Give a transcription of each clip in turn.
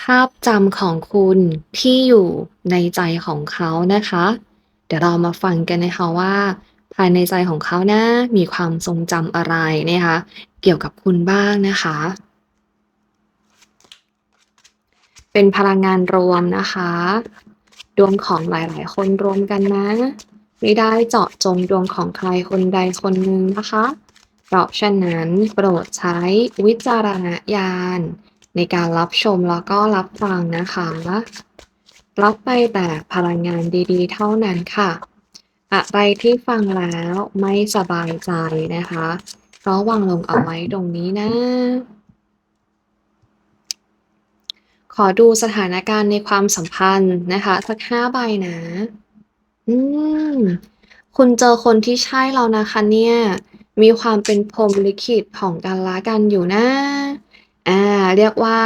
ภาพจำของคุณที่อยู่ในใจของเขานะคะ เดี๋ยวเรามาฟังกันนะคะว่า ภายในใจของเขานะมีความทรงจำอะไรนะคะ เกี่ยวกับคุณบ้างนะคะ เป็นพลังงานรวมนะคะดวงของหลายๆ คนรวมกันนะไม่ได้เจาะจงดวงของใครคนใดคนหนึ่งนะคะ เพราะฉะนั้นโปรดใช้วิจารณญาณ ในการรับชมแล้วก็รับฟังนะคะ รับไปแต่พลังงานดีๆ เท่านั้นค่ะ อะไรที่ฟังแล้วไม่สบายใจนะคะก็วางลงเอาไว้ตรงนี้นะ ขอดูสถานการณ์ในความสัมพันธ์นะคะ สัก5ใบนะ อืม คุณเจอคนที่ใช่แล้วนะคะเนี่ย มีความเป็นพรหมลิขิตของกันและกันอยู่นะ อาเรียกว่า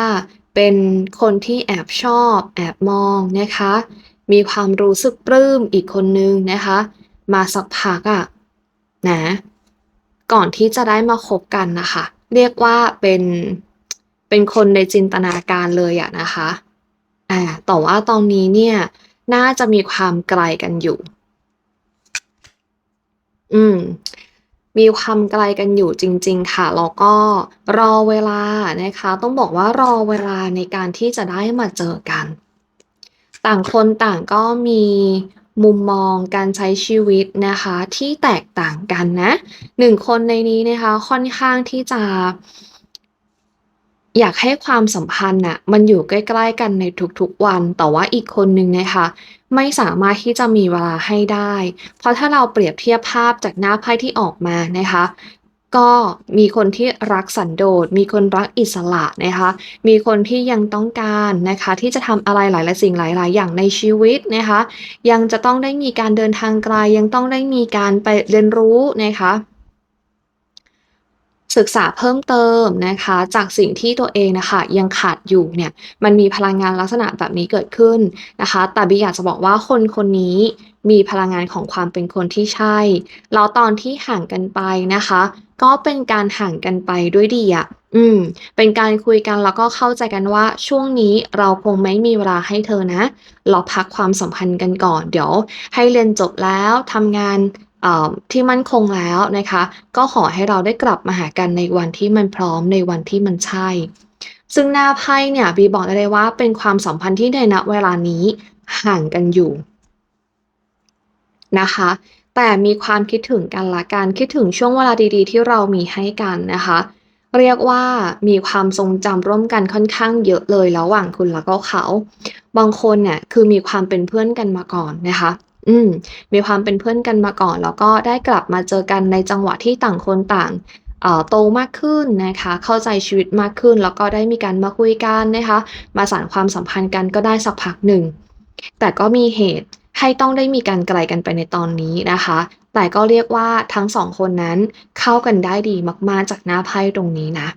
เป็นคนที่แอบชอบ แอบมองนะคะ มีความรู้สึกปลื้มอีกคนหนึ่งนะคะ มาสักพักอะนะ ก่อนที่จะได้มาคบกันนะคะ เรียกว่าเป็นเป็นคนในจินตนาการเลยอะนะคะอ่าแต่ว่าตอนนี้เนี่ย น่าจะมีความไกลกันอยู่ อืม มีความไกลกันอยู่จริง ๆ ค่ะ แล้วก็รอเวลานะคะ ต้องบอกว่ารอเวลาในการที่จะได้มาเจอกัน ต่างคนต่างก็มีมุมมองการใช้ชีวิตนะคะที่แตกต่างกันนะ1คนในนี้นะคะค่อนข้างที่จะ อยากให้ความสัมพันธ์น่ะมันอยู่ใกล้ ๆ กันในทุกๆวัน แต่ว่าอีกคนหนึ่งนะคะ ไม่สามารถที่จะมีเวลาให้ได้ เพราะถ้าเราเปรียบเทียบภาพจากหน้าไพ่ที่ออกมานะคะก็มีคนที่รักสันโดษ มีคนรักอิสระนะคะ มีคนที่ยังต้องการนะคะ ที่จะทำอะไรหลายๆสิ่งหลาย ๆ อย่างในชีวิตนะคะ ยังจะต้องได้มีการเดินทางไกล ยังต้องได้มีการไปเรียนรู้นะคะ ศึกษาเพิ่มเติมนะคะ จากสิ่งที่ตัวเองนะคะยังขาดอยู่เนี่ยมันมีพลังงานลักษณะแบบนี้เกิดขึ้นนะคะแต่บีอยากจะบอกว่าคนคนนี้มีพลังงานของความเป็นคนที่ใช่ แล้วตอนที่ห่างกันไปนะคะ ก็เป็นการห่างกันไปด้วยดีอะอืม เป็นการคุยกันแล้วก็เข้าใจกันว่าช่วงนี้เราคงไม่มีเวลาให้เธอนะ เราพักความสัมพันธ์กันก่อน เดี๋ยว ให้เรียนจบแล้วทำงาน ที่มั่นคงแล้วนะคะ ก็ขอให้เราได้กลับมาหากันในวันที่มันพร้อมในวันที่มันใช่ ซึ่งหน้าไพ่เนี่ยบีบอกได้เลยว่าเป็นความสัมพันธ์ที่ในณเวลานี้ห่างกันอยู่นะคะ แต่มีความคิดถึงกันละกันคิดถึงช่วงเวลาดีๆ ที่เรามีให้กันนะคะ เรียกว่ามีความทรงจำร่วมกันค่อนข้างเยอะเลยระหว่างคุณแล้วก็เขา บางคนเนี่ยคือมีความเป็นเพื่อนกันมาก่อนนะคะ อืม มีความเป็นเพื่อนกันมาก่อน แล้วก็ได้กลับมาเจอกันในจังหวะที่ต่างคนต่าง เอ่อ โตมากขึ้นนะคะ เข้าใจชีวิตมากขึ้น แล้วก็ได้มีการมาคุยกันนะคะ มาสานความสัมพันธ์กันก็ได้สักพักหนึ่ง แต่ก็มีเหตุให้ต้องได้มีการไกลกันไปในตอนนี้นะคะ แต่ก็เรียกว่าทั้ง2คนนั้นเข้ากันได้ดีมาก ๆ จากหน้าไพ่ตรงนี้นะ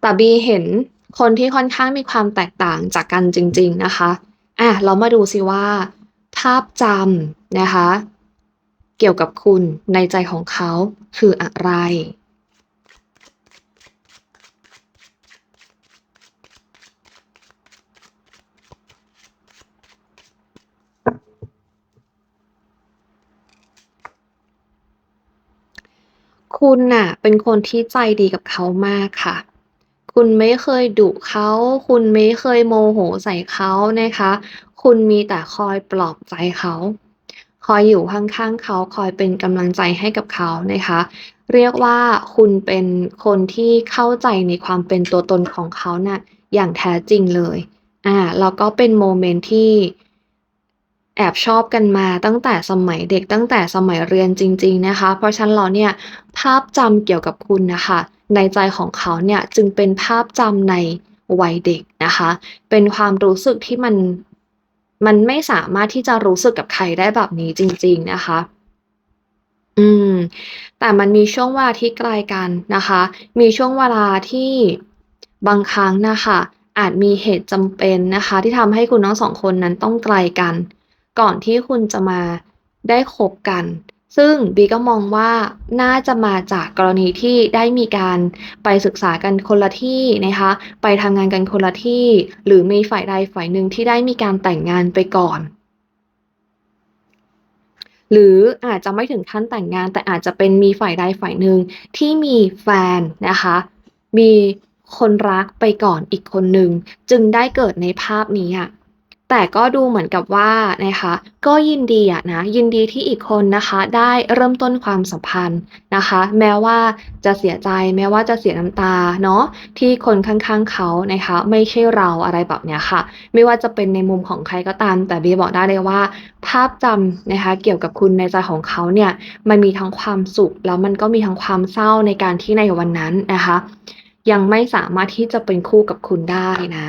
แต่บีเห็นคนที่ค่อนข้างมีความแตกต่างจากกันจริง ๆ นะคะอาเรามาดูซิว่า ภาพจำนะคะ เกี่ยวกับคุณในใจของเขาคืออะไร?คุณน่ะเป็นคนที่ใจดีกับเขามากค่ะคุณไม่เคยดุเขา คุณไม่เคยโมโหใส่เขานะคะ คุณมีแต่คอยปลอบใจเขา คอยอยู่ข้างๆเขาคอยเป็นกำลังใจให้กับเขานะคะ เรียกว่าคุณเป็นคนที่เข้าใจในความเป็นตัวตนของเขาน่ะอย่างแท้จริงเลยอ่าแล้วก็เป็นโมเมนต์ที่แอบชอบกันมาตั้งแต่สมัยเด็กตั้งแต่สมัยเรียนจริง ๆนะคะ เพราะฉะนั้นแล้วเนี่ยภาพจำเกี่ยวกับคุณนะคะ ในใจของเขาเนี่ยจึงเป็นภาพจำในวัยเด็กนะคะ เป็นความรู้สึกที่มัน มันไม่สามารถที่จะรู้สึกกับใครได้แบบนี้จริง ๆนะคะ อืม แต่มันมีช่วงเวลาที่ไกลกันนะคะ มีช่วงเวลาที่บางครั้งนะคะ อาจมีเหตุจำเป็นนะคะ ที่ทำให้คุณทั้งสองคนนั้นต้องไกลกัน ก่อนที่คุณจะมาได้คบกัน ซึ่งบีก็มองว่าน่าจะมาจากกรณีที่ได้มีการไปศึกษากันคนละที่นะคะ ไปทำงานกันคนละที่ หรือมีฝ่ายใดฝ่ายหนึ่งที่ได้มีการแต่งงานไปก่อน หรืออาจจะไม่ถึงขั้นแต่งงาน แต่อาจจะเป็นมีฝ่ายใดฝ่ายหนึ่งที่มีแฟนนะคะ มีคนรักไปก่อนอีกคนหนึ่งจึงได้เกิดในภาพนี้อะ แต่ก็ดูเหมือนกับว่านะคะก็ยินดีอะนะยินดีที่อีกคนนะคะได้เริ่มต้นความสัมพันธ์นะคะ แม้ว่าจะเสียใจแม้ว่าจะเสียน้ำตาเนาะที่คนข้างๆเขานะคะไม่ใช่เราอะไรแบบเนี้ยค่ะ ไม่ว่าจะเป็นในมุมของใครก็ตาม แต่บีบอกได้เลยว่า ภาพจำนะคะเกี่ยวกับคุณในใจของเขาเนี่ยมันมีทั้งความสุข แล้วมันก็มีทั้งความเศร้าในการที่ในวันนั้นนะคะ ยังไม่สามารถที่จะเป็นคู่กับคุณได้นะ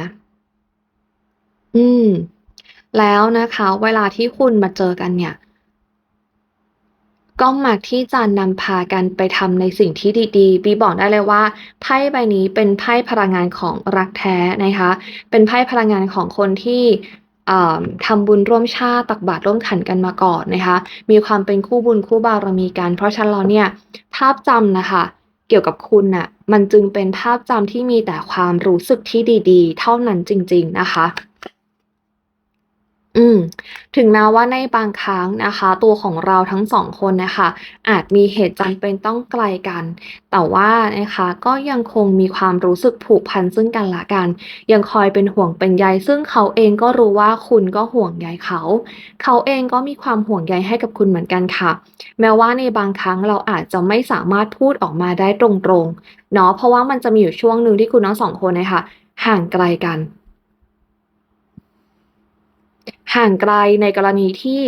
อืม แล้วนะคะเวลาที่คุณมาเจอกันเนี่ย ก็มักที่จะนำพากันไปทำในสิ่งที่ดีๆ บีบอกได้เลยว่า ไพ่ใบนี้เป็นไพ่พลังงานของรักแท้นะคะ เป็นไพ่พลังงานของคนที่ทำบุญร่วมชาติตักบาตรร่วมขันกันมาก่อนนะคะ มีความเป็นคู่บุญคู่บารมีกัน เพราะฉะนั้นแล้วเนี่ยภาพจำนะคะ เกี่ยวกับคุณน่ะมันจึงเป็นภาพจำที่มีแต่ความรู้สึกที่ดี ๆ เท่านั้นจริง ๆ นะคะ อืม ถึงแม้ว่าในบางครั้งนะคะ ตัวของเราทั้งสองคนนะคะ อาจมีเหตุจำเป็นต้องไกลกัน แต่ว่านะคะก็ยังคงมีความรู้สึกผูกพันซึ่งกันและกัน ยังคอยเป็นห่วงเป็นใย ซึ่งเขาเองก็รู้ว่าคุณก็ห่วงใยเขา เขาเองก็มีความห่วงใยให้กับคุณเหมือนกันค่ะ แม้ว่าในบางครั้งเราอาจจะไม่สามารถพูดออกมาได้ตรงๆเนาะเพราะว่ามันจะมีอยู่ช่วงหนึ่งที่คุณทั้งสองคนนะคะห่างไกลกัน ห่างไกลในกรณีที่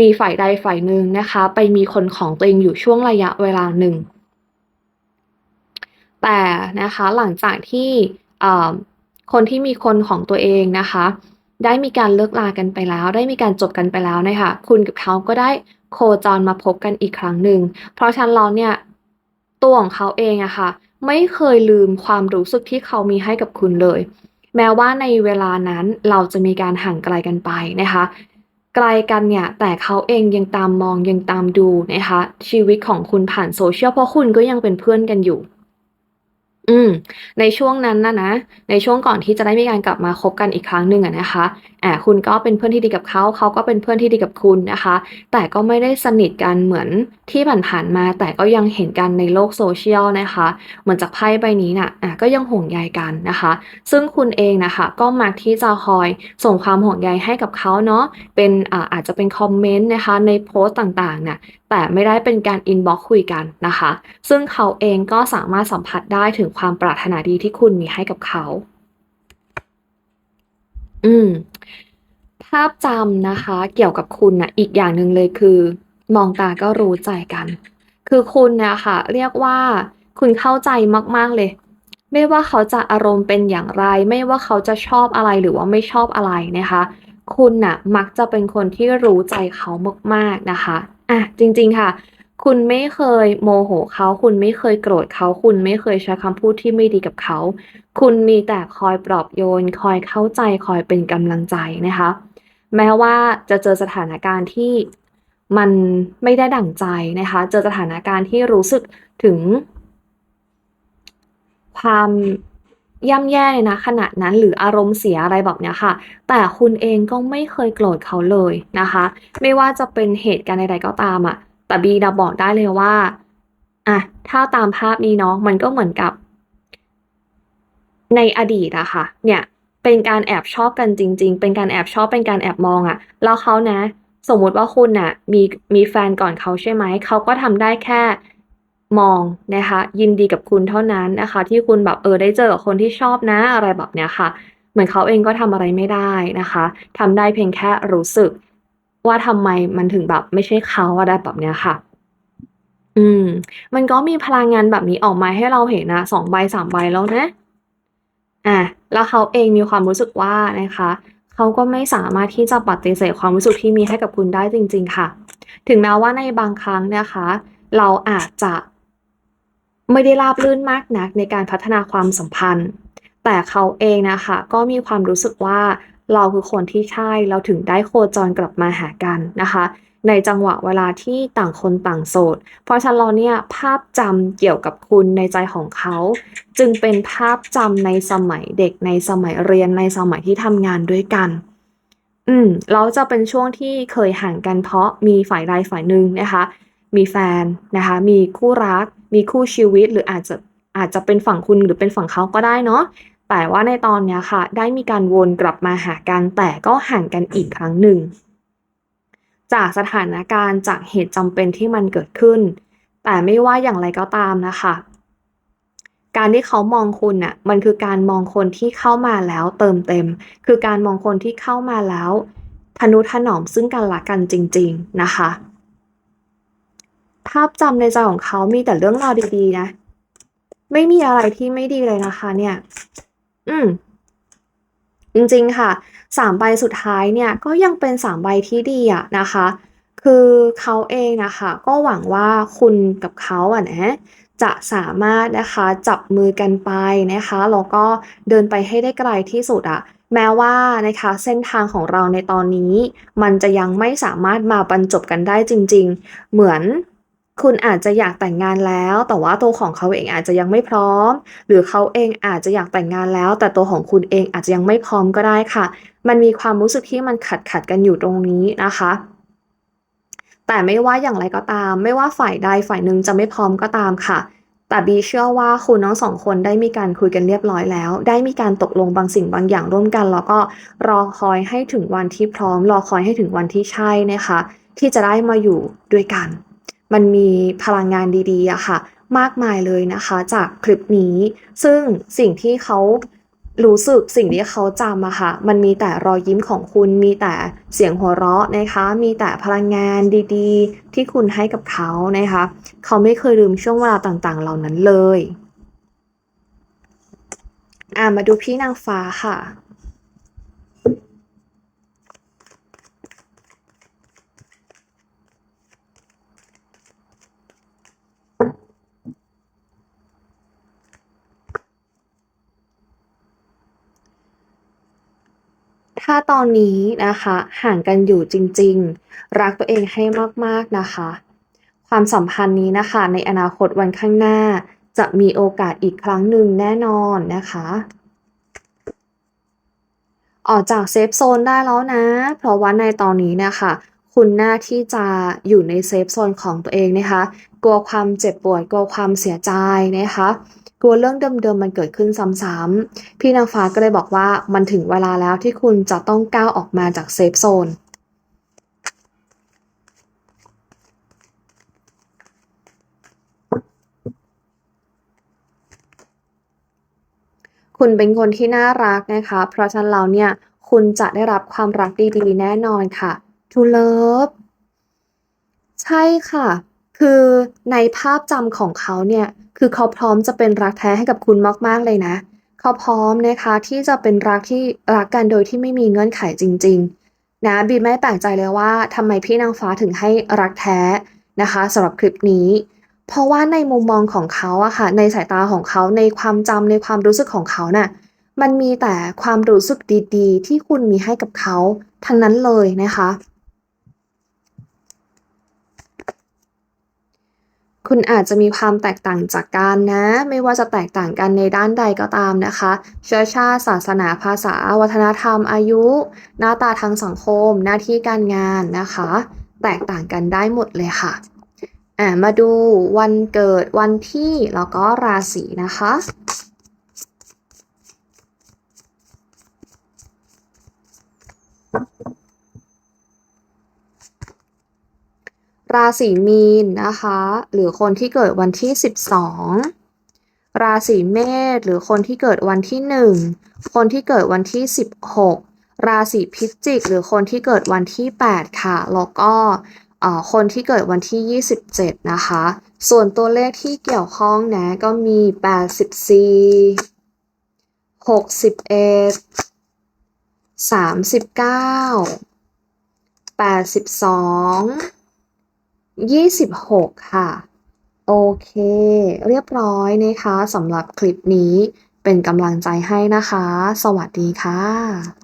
มีฝ่ายใดฝ่ายหนึ่งนะคะ ไปมีคนของตัวเองอยู่ช่วงระยะเวลาหนึ่ง แต่นะคะหลังจากที่คนที่มีคนของตัวเองนะคะ ได้มีการเลิกลากันไปแล้ว ได้มีการจบกันไปแล้วนี่ยค่ะคุณกับเขาก็ได้โคจรมาพบกันอีกครั้งหนึ่ง เพราะฉะนั้นแล้วเนี่ยตัวของเขาเองอะค่ะไม่เคยลืมความรู้สึกที่เขามีให้กับคุณเลย แม้ว่าในเวลานั้นเราจะมีการห่างไกลกันไปนะคะ ไกลกันเนี่ย แต่เขาเองยังตามมองยังตามดูนะคะ ชีวิตของคุณผ่านโซเชียลเพราะคุณก็ยังเป็นเพื่อนกันอยู่ อืม ในช่วงนั้นนะนะ ในช่วงก่อนที่จะได้มีการกลับมาคบกันอีกครั้งหนึ่งอะนะคะอ่าคุณก็เป็นเพื่อนที่ดีกับเขาเขาก็เป็นเพื่อนที่ดีกับคุณนะคะ แต่ก็ไม่ได้สนิทกันเหมือนที่ผ่านๆมา แต่ก็ยังเห็นกันในโลก Social นะคะ เหมือนจากไพ่ใบนี้น่ะอ่าก็ยังห่วงใยกันนะคะ ซึ่งคุณเองนะคะ ก็มักที่จะคอยส่งความห่วงใยให้กับเขาเนาะเป็นอ่าอาจจะเป็นคอมเมนต์นะคะ ในโพสต์ต่างๆน่ะแต่ไม่ได้เป็นการอินบ็อกซ์คุยกันนะคะ ซึ่งเขาเองก็สามารถสัมผัสได้ถึงความปรารถนาดีที่คุณมีให้กับเขา อืม ภาพจำนะคะ เกี่ยวกับคุณน่ะอีกอย่างหนึ่งเลยคือ มองตาก็รู้ใจกัน คือคุณน่ะค่ะเรียกว่า คุณเข้าใจมาก ๆเลย ไม่ว่าเขาจะอารมณ์เป็นอย่างไร ไม่ว่าเขาจะชอบอะไรหรือว่าไม่ชอบอะไรนะคะคุณน่ะมักจะเป็นคนที่รู้ใจเขามากๆนะคะ อะจริง ๆ ค่ะ คุณไม่เคยโมโหเขา คุณไม่เคยโกรธเขา คุณไม่เคยใช้คำพูดที่ไม่ดีกับเขา คุณมีแต่คอยปลอบโยน คอยเข้าใจ คอยเป็นกำลังใจนะคะ แม้ว่าจะเจอสถานการณ์ที่มันไม่ได้ดั่งใจนะคะ เจอสถานการณ์ที่รู้สึกถึง ความย่ำแย่ในณขณะนั้นหรืออารมณ์เสียอะไรแบบเนี้ยค่ะ แต่คุณเองก็ไม่เคยโกรธเขาเลยนะคะ ไม่ว่าจะเป็นเหตุการณ์ใดๆก็ตามอะ แต่บีน่ะบอกได้เลยว่าอะถ้าตามภาพนี้เนาะมันก็เหมือนกับ ในอดีตอะค่ะ เนี่ยเป็นการแอบชอบกันจริง ๆ เป็นการแอบชอบเป็นการแอบมองอะแล้วเขานะ สมมุติว่าคุณน่ะมีมีแฟนก่อนเขาใช่ไหมเขาก็ทำได้แค่มองนะคะ ยินดีกับคุณเท่านั้นนะคะ ที่คุณแบบเออได้เจอกับคนที่ชอบนะอะไรแบบเนี้ยค่ะ เหมือนเขาเองก็ทำอะไรไม่ได้นะคะทำได้เพียงแค่รู้สึก ว่าทำไมมันถึงแบบไม่ใช่เขาอะไรแบบเนี้ยค่ะ อืม มันก็มีพลังงานแบบนี้ออกมาให้เราเห็นอะ2ใบ3ใบแล้วนะ อ่าแล้วเขาเองมีความรู้สึกว่านะคะเขาก็ไม่สามารถที่จะปฏิเสธความรู้สึกที่มีให้กับคุณได้จริง ๆ ค่ะ ถึงแม้ว่าในบางครั้งนะคะ เราอาจจะไม่ได้ราบรื่นมากนักในการพัฒนาความสัมพันธ์ แต่เขาเองนะคะ ก็มีความรู้สึกว่า เราคือคนที่ใช่เราถึงได้โคจรกลับมาหากันนะคะ ในจังหวะเวลาที่ต่างคนต่างโสด เพราะฉะนั้นแล้วเนี่ยภาพจำเกี่ยวกับคุณในใจของเขา จึงเป็นภาพจำในสมัยเด็กในสมัยเรียนในสมัยที่ทำงานด้วยกันอืมแล้วจะเป็นช่วงที่เคยห่างกันเพราะมีฝ่ายใดฝ่ายหนึ่งนะคะ มีแฟนนะคะ มีคู่รัก มีคู่ชีวิตหรืออาจจะอาจจะเป็นฝั่งคุณหรือเป็นฝั่งเขาก็ได้เนาะ แต่ว่าในตอนนี้ค่ะ ได้มีการวนกลับมาหากันแต่ก็ห่างกันอีกครั้งหนึ่ง จากสถานการณ์จากเหตุจำเป็นที่มันเกิดขึ้น แต่ไม่ว่าอย่างไรก็ตามนะคะ การที่เขามองคุณน่ะมันคือการมองคนที่เข้ามาแล้วเติมเต็ม คือการมองคนที่เข้ามาแล้วทนุถนอมซึ่งกันและกันจริง ๆนะคะ ภาพจำในใจของเขามีแต่เรื่องราวดีๆนะ ไม่มีอะไรที่ไม่ดีเลยนะคะเนี่ย อืมจริงๆค่ะ3ใบสุดท้ายเนี่ยก็ยังเป็น3ใบที่ดีอะนะคะ คือเขาเองนะคะก็หวังว่าคุณกับเขาอะนะจะสามารถนะคะจับมือกันไปนะคะแล้วก็เดินไปให้ได้ไกลที่สุดอะแม้ว่านะคะเส้นทางของเราในตอนนี้ มันจะยังไม่สามารถมาบรรจบกันได้จริง ๆ เหมือน คุณอาจจะอยากแต่งงานแล้ว แต่ว่าตัวของเขาเองอาจจะยังไม่พร้อม หรือเขาเองอาจจะอยากแต่งงานแล้ว แต่ตัวของคุณเองอาจจะยังไม่พร้อมก็ได้ค่ะ มันมีความรู้สึกที่มันขัดๆกันอยู่ตรงนี้นะคะ แต่ไม่ว่าอย่างไรก็ตาม ไม่ว่าฝ่ายใดฝ่ายหนึ่งจะไม่พร้อมก็ตามค่ะ แต่บีเชื่อว่าคุณทั้ง2คนได้มีการคุยกันเรียบร้อยแล้ว ได้มีการตกลงบางสิ่งบางอย่างร่วมกัน แล้วก็รอคอยให้ถึงวันที่พร้อม รอคอยให้ถึงวันที่ใช่นะคะ ที่จะได้มาอยู่ด้วยกัน มันมีพลังงานดีๆอะค่ะ มากมายเลยนะคะจากคลิปนี้ ซึ่งสิ่งที่เขารู้สึกสิ่งที่เขาจำอะค่ะ มันมีแต่รอยยิ้มของคุณ มีแต่เสียงหัวเราะนะคะ มีแต่พลังงานดีๆ ที่คุณให้กับเขานะคะ เขาไม่เคยลืมช่วงเวลาต่างๆ เหล่านั้นเลย อ่ามาดูพี่นางฟ้าค่ะ ถ้าตอนนี้นะคะ ห่างกันอยู่จริง ๆ รักตัวเองให้มากๆนะคะ ความสัมพันธ์นี้นะคะ ในอนาคตวันข้างหน้า จะมีโอกาสอีกครั้งหนึ่งแน่นอนนะคะ ออกจากเซฟโซนได้แล้วนะ เพราะว่าในตอนนี้นะคะ คุณน่าที่จะอยู่ในเซฟโซนของตัวเองนะคะ กลัวความเจ็บปวด กลัวความเสียใจนะคะ กลัวเรื่องเดิมๆมันเกิดขึ้นซ้ำๆ พี่นางฟ้าก็เลยบอกว่ามันถึงเวลาแล้วที่คุณจะต้องก้าวออกมาจากเซฟโซนคุณเป็นคนที่น่ารักนะคะ เพราะฉะนั้นแล้วเนี่ย คุณจะได้รับความรักดีๆ แน่นอนค่ะ True Love ใช่ค่ะ คือในภาพจำของเขาเนี่ย คือเขาพร้อมจะเป็นรักแท้ให้กับคุณมาก ๆ เลยนะ เขาพร้อมนะคะที่จะเป็นรักที่รักกันโดยที่ไม่มีเงื่อนไขจริง ๆ นะบีไม่แปลกใจเลยว่าทำไมพี่นางฟ้าถึงให้รักแท้นะคะสำหรับคลิปนี้ เพราะว่าในมุมมองของเขาอะค่ะ ในสายตาของเขาในความจำในความรู้สึกของเขาน่ะมันมีแต่ความรู้สึกดีๆ ที่คุณมีให้กับเขาทั้งนั้นเลยนะคะ คุณอาจจะมีความแตกต่างจากกันนะ ไม่ว่าจะแตกต่างกันในด้านใดก็ตามนะคะ เชื้อชาติ ศาสนาภาษา วัฒนธรรม อายุ หน้าตาทางสังคม หน้าที่การงานนะคะ แตกต่างกันได้หมดเลยค่ะอ่ามาดูวันเกิดวันที่แล้วก็ราศีนะคะ ราศีมีนนะคะ หรือคนที่เกิดวันที่ 12 ราศีเมษหรือคนที่เกิดวันที่ 1 คนที่เกิดวันที่ 16 ราศีพิจิก หรือคนที่เกิดวันที่ 8 ค่ะ แล้วก็คนที่เกิดวันที่ 27 นะคะ ส่วนตัวเลขที่เกี่ยวข้องนะก็มี 84 61 39 82 26 ค่ะ โอเค เรียบร้อยนะคะสำหรับคลิปนี้เป็นกำลังใจให้นะคะ สวัสดีค่ะ